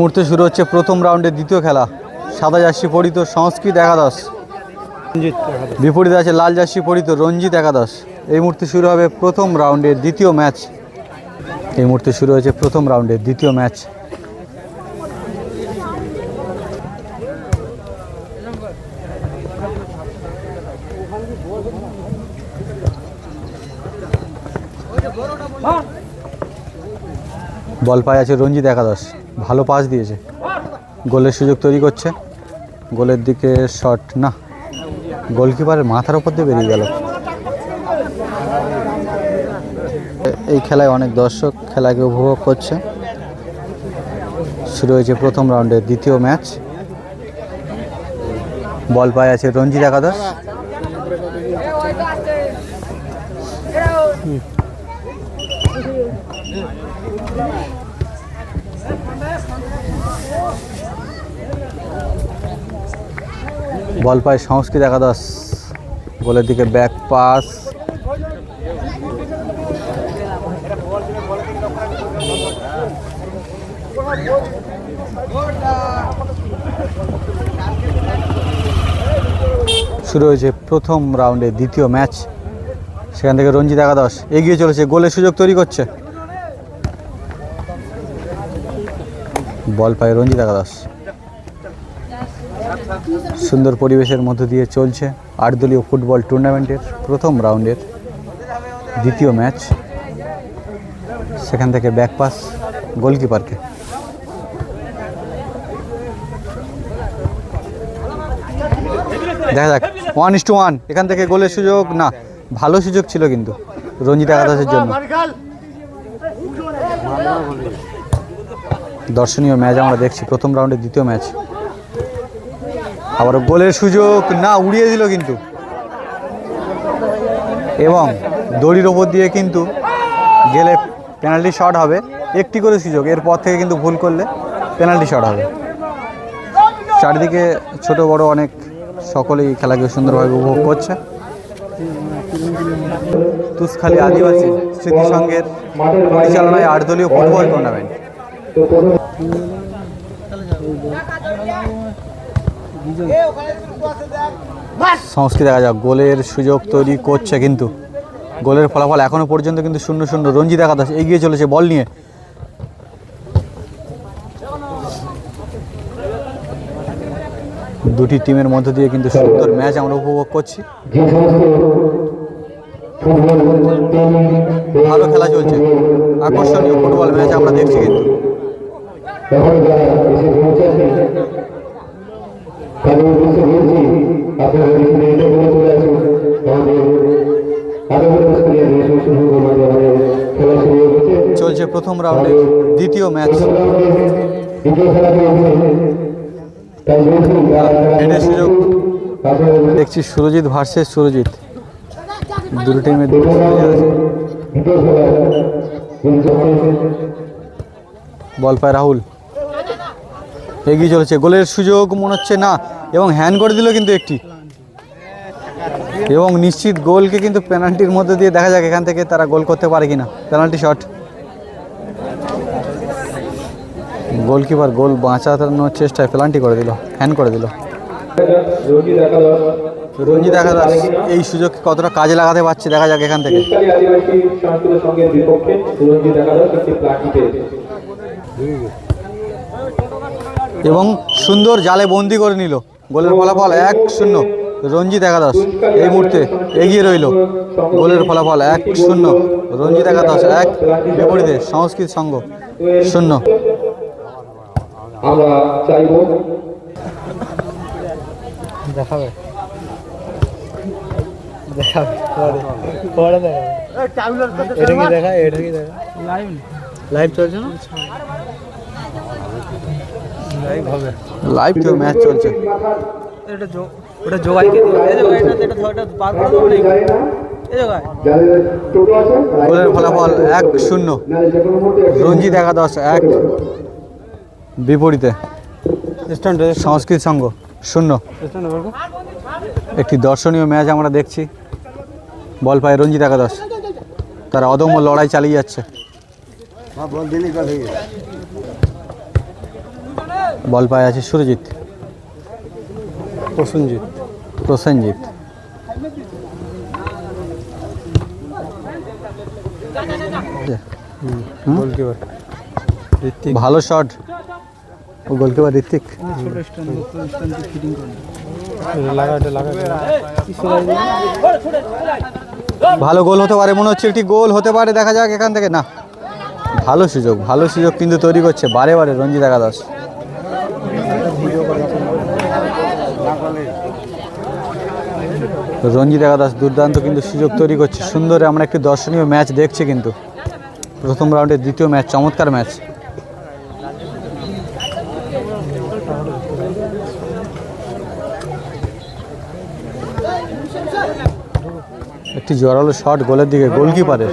মুহূর্তে শুরু হচ্ছে প্রথম রাউন্ডের দ্বিতীয় খেলা। সাদা জার্সি পরিত সংস্কৃত একাদশ। বিপরীতে আছে লাল জার্সি পরিত রঞ্জিত একাদশ। এই মুহূর্তে শুরু হবে প্রথম রাউন্ডের দ্বিতীয় ম্যাচ। এই মুহূর্তে শুরু হয়েছে প্রথম রাউন্ডের দ্বিতীয় ম্যাচ। বল পায় আছে রঞ্জিত একাদশ। ভালো পাস দিয়েছে। গোলের সুযোগ তৈরি করছে। গোলের দিকে শট না গোলকিপারের মাথার ওপর দিয়ে বেরিয়ে গেল। এই খেলায় অনেক দর্শক খেলাকে উপভোগ করছে। শুরু হয়েছে প্রথম রাউন্ডের দ্বিতীয় ম্যাচ। বল পায় আছে রঞ্জিত একাদশ। বল পায় সংস্কৃত একাদশ গোলের দিকে ব্যাক পাস শুরু হয়েছে প্রথম রাউন্ডে দ্বিতীয় ম্যাচ সেখান থেকে রঞ্জিত একাদশ। এগিয়ে চলেছে, গোলের সুযোগ তৈরি করছে। বল পায় রঞ্জিত একাদশ সুন্দর পরিবেশের মধ্য দিয়ে চলছে আট দলীয় ফুটবল টুর্নামেন্টের প্রথম রাউন্ডের দ্বিতীয় ম্যাচ। সেখান থেকে ব্যাক পাস গোলকিপারকে। দেখা যাক ওয়ান ইস টু ওয়ান এখান থেকে গোলের সুযোগ, না, ভালো সুযোগ ছিল কিন্তু রঞ্জিত একাদশের জন্য। দর্শনীয় ম্যাচ আমরা দেখছি। প্রথম রাউন্ডের দ্বিতীয় ম্যাচ। আবার গোলের সুযোগ, না, উড়িয়ে দিল কিন্তু। এবং দড়ির ওপর দিয়ে কিন্তু গেলে পেনাল্টি শট হবে। একটি করে সুযোগ এরপর থেকে কিন্তু ভুল করলে পেনাল্টি শট হবে। চারিদিকে ছোট, বড় অনেক সকলেই খেলাকে সুন্দরভাবে উপভোগ করছে। তুসখালী আদিবাসী স্মৃতি সংঘের পরিচালনায় আট দলীয় ফুটবল টুর্নামেন্ট সংস্কৃত দেখা যাক, গোলের সুযোগ তৈরি করছে কিন্তু। গোলের ফলাফল এখনও পর্যন্ত কিন্তু শূন্য শূন্য। রঞ্জিত একাদশ, এগিয়ে চলেছে বল নিয়ে। দুটি টিমের মধ্য দিয়ে কিন্তু সুন্দর ম্যাচ আমরা উপভোগ করছি। ভালো খেলা চলছে। আকর্ষণীয় ফুটবল ম্যাচ আমরা দেখছি কিন্তু। এখন যারা এসে তাদের উদ্দেশ্যে বলছি আপনারা এখানে বলে চলে আসুন। আমাদের চলছে প্রথম দ্বিতীয় ম্যাচ রাউন্ডে দ্বিতীয় সুযোগ। দেখছি সুরজিৎ ভার্সেস সুরজিৎ। দুটো চলছে বল পায় রাহুল। এগিয়ে চলেছে। গোলের সুযোগ মনে হচ্ছে না এবং হ্যান্ড করে দিল কিন্তু একটি। এবং নিশ্চিত গোলকে কিন্তু পেনাল্টির মধ্যে দিয়ে দেখা যাক এখান থেকে তারা গোল করতে পারে কিনা। পেনাল্টি শট গোলকিপার গোল বাঁচানোর চেষ্টায় পেনাল্টি করে দিল হ্যান্ড করে দিল। রঞ্জিত দেখা যাক এই সুযোগ কতটা কাজে লাগাতে পারছে, দেখা যাক এখান থেকে সুরঞ্জিত একাদশ একটি প্লাটি পেয়েছে এবং সুন্দর জালে বন্দি করে নিল। গোলের ফলাফল এক শূন্য। রঞ্জিত একাদশ এই মুহূর্তে এগিয়ে রইল। গোলের ফলাফল এক শূন্য। রঞ্জিত একাদশ এক বিপরীতে সংস্কৃত সংঘ শূন্য। আমরা চাইব দেখাবে? দেখাবে? পরে। পরে দেখাবে। এটা কি দেখা? এটা কি দেখা? লাইভ লাইভ চলছে না? লাইভ হবে লাইভ ম্যাচ চলছে। এটা জো ওটা জোগাইকে দিও এই জোগাইটা এটা ধরটা পার করে দেবো নাকি এই জোগাই যাদের টোটো আছে গোলের ফলাফল এক শূন্য। রঞ্জিত একাদশ এক। বিপরীতে। সংস্কৃত সংঘ শূন্য। একটি দর্শনীয় ম্যাচ আমরা দেখছি। বল পায় রঞ্জিত একাদশ তারা অদম্য লড়াই চালিয়ে যাচ্ছে। বল পায়ে আছে সুরজিৎ। প্রসেনজিৎ। প্রসেনজিৎ। গোলকিপার। ভালো শট ও গোলকিপার ঋত্বিক। ভালো গোল হতে পারে মনে হচ্ছে একটি গোল হতে পারে দেখা যাক এখান থেকে। না ভালো সুযোগ ভালো সুযোগ কিন্তু তৈরি করছে বারে বারে রঞ্জিত একাদশ। রঞ্জিত একাদশ দুর্দান্ত কিন্তু সুযোগ তৈরি করছে সুন্দর আমরা একটি দর্শনীয় ম্যাচ দেখছি কিন্তু প্রথম রাউন্ডের দ্বিতীয় ম্যাচ চমৎকার ম্যাচ একটি জোরালো শট গোলের দিকে গোলকিপারের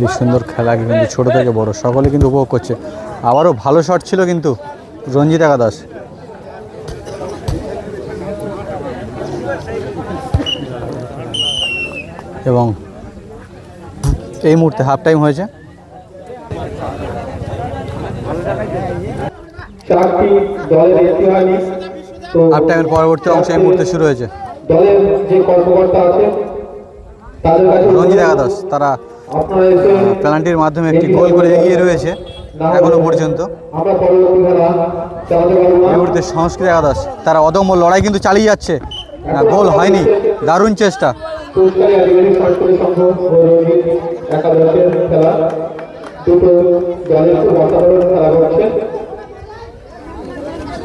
কি সুন্দর খেলা কিন্তু ছোট থেকে বড়। সকলে কিন্তু উপভোগ করছে। আবারও ভালো শট ছিল কিন্তু রঞ্জিত একাদশ এবং এই মুহূর্তে হাফ টাইম হয়েছে। হাফ টাইমের পরবর্তী অংশ এই মুহূর্তে শুরু হয়েছে। রঞ্জিত একাদশ তারা পেনাল্টির মাধ্যমে একটি গোল করে এগিয়ে রয়েছে এখনও পর্যন্ত। মুহূর্তে সংস্কৃত একাদশ। তারা অদম্য লড়াই কিন্তু চালিয়ে যাচ্ছে। না গোল হয়নি। দারুণ চেষ্টা।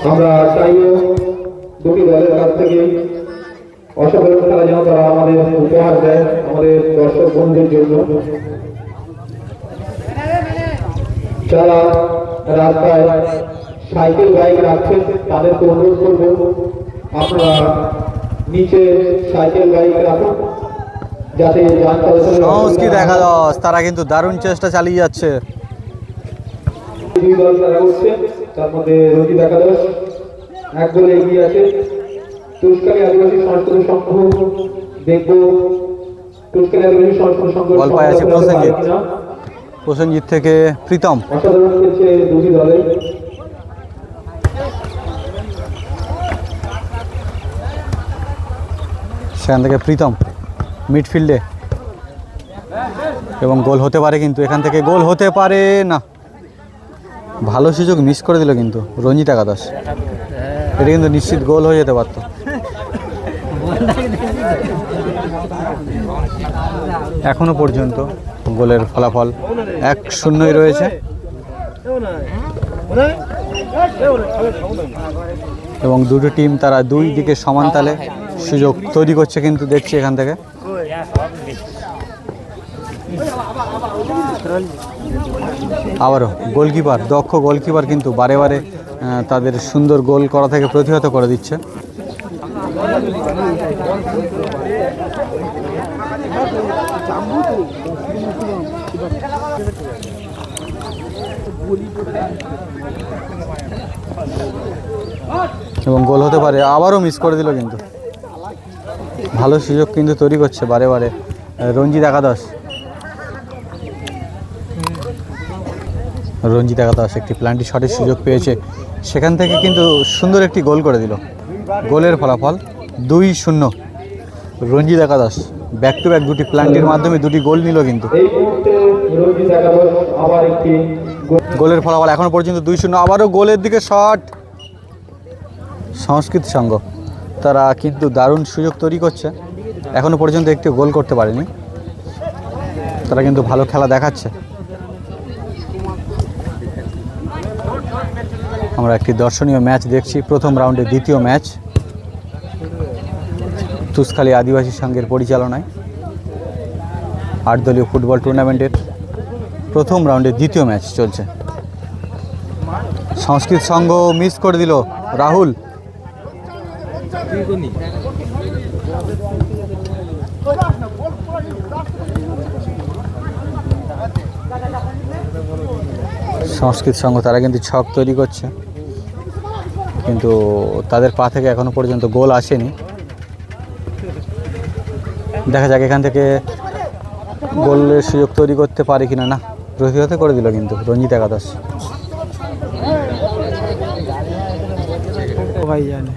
আমরা চাইও দুটি দলের কাছ থেকে যেন তারা আমাদের উপহার দেয় আমাদের দর্শক বন্ধুদের জন্য। যারা রাস্তায় সাইকেল বাইক রাখছেন তাদেরকে অনুরোধ করব আপনারা নিচে সাইকেল বাইক রাখুন একাদশ তারা কিন্তু দারুণ চেষ্টা চালিয়ে যাচ্ছে। দুই দল খেলা করছে তার মধ্যে রঞ্জিত একাদশ এক গোলে এগিয়ে আছে। তুস্কারি আদিবাসী সংস্কৃত সংঘ দেখব। তুস্কারি আদিবাসী সংস্কৃত সংঘ বল পায়ে আছে প্রসেনজিৎ। প্রসেনজিৎ থেকে প্রীতম। অসাধারণ খেলছে দুটি দলে। সেখান থেকে প্রীতম মিডফিল্ডে। এবং গোল হতে পারে কিন্তু এখান থেকে গোল হতে পারে না। ভালো সুযোগ মিস করে দিল কিন্তু রঞ্জিত একাদশ। এটা কিন্তু নিশ্চিত গোল হয়ে যেতে পারতো। এখনও পর্যন্ত গোলের ফলাফল এক শূন্যই রয়েছে। এবং দুটো টিম তারা দুই দিকে সমান তালে সুযোগ তৈরি করছে কিন্তু দেখছি এখান থেকে। আবারও গোলকিপার, দক্ষ গোলকিপার কিন্তু বারে বারে তাদের সুন্দর গোল করা থেকে প্রতিহত করে দিচ্ছে। এবং গোল হতে পারে, আবারও মিস করে দিল কিন্তু। ভালো সুযোগ কিন্তু তৈরি করছে বারে বারে রঞ্জিত একাদশ। রঞ্জিত একাদশ একটি প্ল্যান্টি শটের সুযোগ পেয়েছে। সেখান থেকে কিন্তু সুন্দর একটি গোল করে দিল। গোলের ফলাফল দুই শূন্য। রঞ্জিত একাদশ ব্যাক টু ব্যাক দুটি প্ল্যান্টির মাধ্যমে দুটি গোল নিল কিন্তু। গোলের ফলাফল এখনও পর্যন্ত দুই শূন্য। আবারও গোলের দিকে শট সংস্কৃত সংঘ তারা কিন্তু দারুণ সুযোগ তৈরি করছে। এখনও পর্যন্ত একটি গোল করতে পারেনি। তারা কিন্তু ভালো খেলা দেখাচ্ছে। আমরা একটি দর্শনীয় ম্যাচ দেখছি। প্রথম রাউন্ডের দ্বিতীয় ম্যাচ। তুসখালী আদিবাসী সংঘের পরিচালনায়। আট দলীয় ফুটবল টুর্নামেন্টের প্রথম রাউন্ডে দ্বিতীয় ম্যাচ চলছে। সংস্কৃত সংঘ মিস করে দিল রাহুল। সংস্কৃত সংঘ তারা কিন্তু ছক তৈরি করছে। কিন্তু তাদের পা থেকে এখনও পর্যন্ত গোল আসেনি। দেখা যাক এখান থেকে গোলের সুযোগ তৈরি করতে পারে কিনা। না প্রতিহত করে দিল কিন্তু রঞ্জিত একাদশ। ভাই জানে।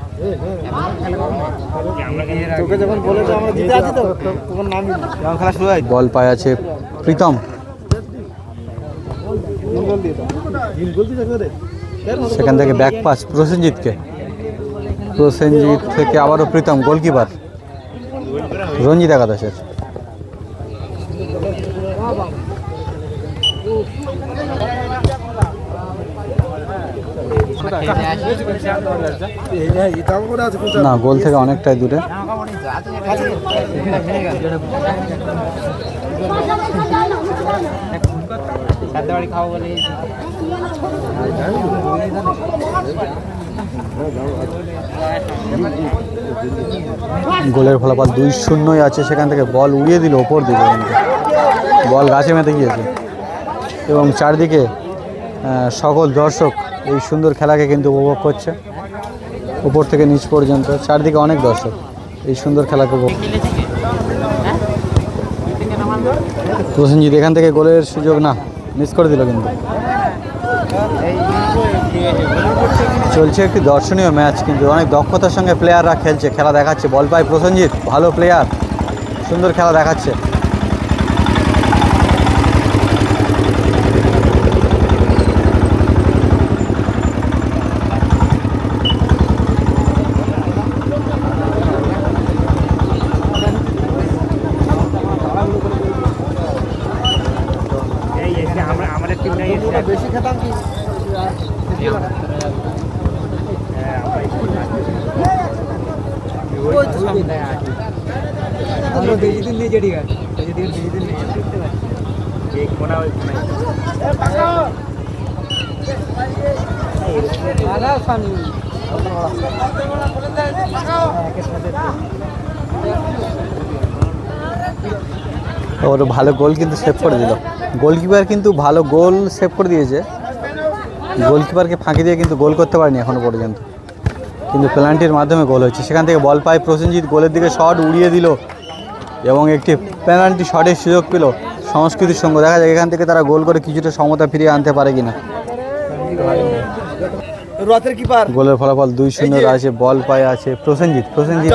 তোকে যখন বলেছে আমরা জিতে আছি তো তখন নামি যখন খেলা শুরু বল পায় আছে প্রীতম। সেখান থেকে ব্যাক পাস প্রসেনজিৎকে। প্রসেনজিৎ থেকে আবারও প্রীতম গোলকিপার। রঞ্জিত একাদশের। না, গোল থেকে অনেকটাই দূরে। গোলের ফলাফল দুই শূন্যই আছে, সেখান থেকে বল উড়িয়ে দিল ওপর দিকে। বল গাছে মেতে গিয়েছে। এবং চারদিকে সকল দর্শক এই সুন্দর খেলাকে কিন্তু উপভোগ করছে। উপর থেকে নিচ পর্যন্ত, চারদিকে অনেক দর্শক এই সুন্দর খেলাকে উপভোগ এখান থেকে গোলের সুযোগ না মিস করে দিল কিন্তু। চলছে একটি দর্শনীয় ম্যাচ, কিন্তু অনেক দক্ষতার সঙ্গে প্লেয়াররা খেলছে, খেলা দেখাচ্ছে। বল পায় প্রসেনজিৎ, ভালো প্লেয়ার সুন্দর খেলা দেখাচ্ছে বেশি খেতাম কি আমরা বেশি দিন নিয়ে যেটি গাছ বেশি দিন বেশি দিন নিয়ে দেখতে পাচ্ছি আলা সামনে ওর ভালো গোল কিন্তু সেভ করে দিল। গোলকিপার কিন্তু ভালো গোল সেভ করে দিয়েছে। গোলকিপারকে ফাঁকি দিয়ে কিন্তু গোল করতে পারেনি এখনও পর্যন্ত। কিন্তু পেনাল্টির মাধ্যমে গোল হয়েছে। সেখান থেকে বল পায় প্রসেনজিৎ, গোলের দিকে শট উড়িয়ে দিল এবং একটি পেনাল্টি শটের সুযোগ পেল সংস্কৃতির সঙ্গে। দেখা যায় এখান থেকে তারা গোল করে কিছুটা সমতা ফিরিয়ে আনতে পারে কিনা। রথের কিপার গোলের ফলাফল দুই শূন্য আছে বল পায় আছে। প্রসেনজিৎ প্রসেনজিৎ।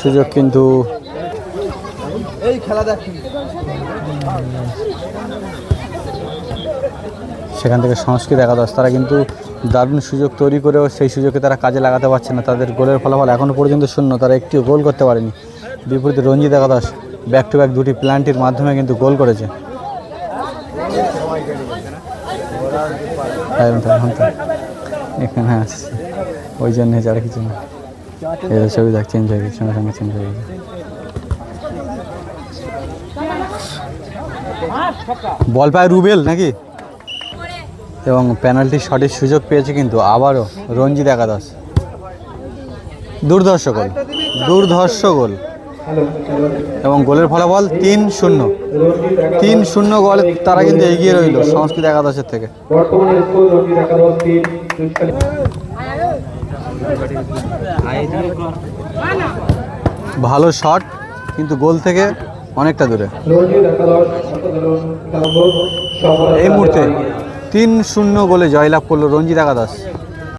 সুযোগ কিন্তু এই খেলা দেখ। সেখান থেকে সংস্কৃত একাদশ। তারা কিন্তু দারুণ সুযোগ তৈরি করেও সেই সুযোগকে তারা কাজে লাগাতে পারছে না। তাদের গোলের ফলাফল এখনও পর্যন্ত শূন্য। তারা একটিও গোল করতে পারেনি। বিপরীতে রঞ্জিত একাদশ। ব্যাক টু ব্যাক দুটি প্ল্যান্টির মাধ্যমে কিন্তু গোল করেছে। এখন আসছে। ওই জন্য যারা কিছু না। এই ছবি দেখ চেঞ্জ হয়ে গেছে, সঙ্গে সঙ্গে চেঞ্জ হয়ে গেছে। বল পায় রুবেল নাকি? এবং পেনাল্টি শটের সুযোগ পেয়েছে কিন্তু আবারও রঞ্জিত একাদশ। দুর্ধর্ষ গোল দুর্ধর্ষ গোল। এবং গোলের ফলাফল তিন শূন্য। তিন শূন্য গোল তারা কিন্তু এগিয়ে রইল সংস্কৃত একাদশের থেকে। ভালো শট, কিন্তু গোল থেকে অনেকটা দূরে। এই মুহূর্তে তিন শূন্য গোলে জয়লাভ করল রঞ্জিত একাদশ।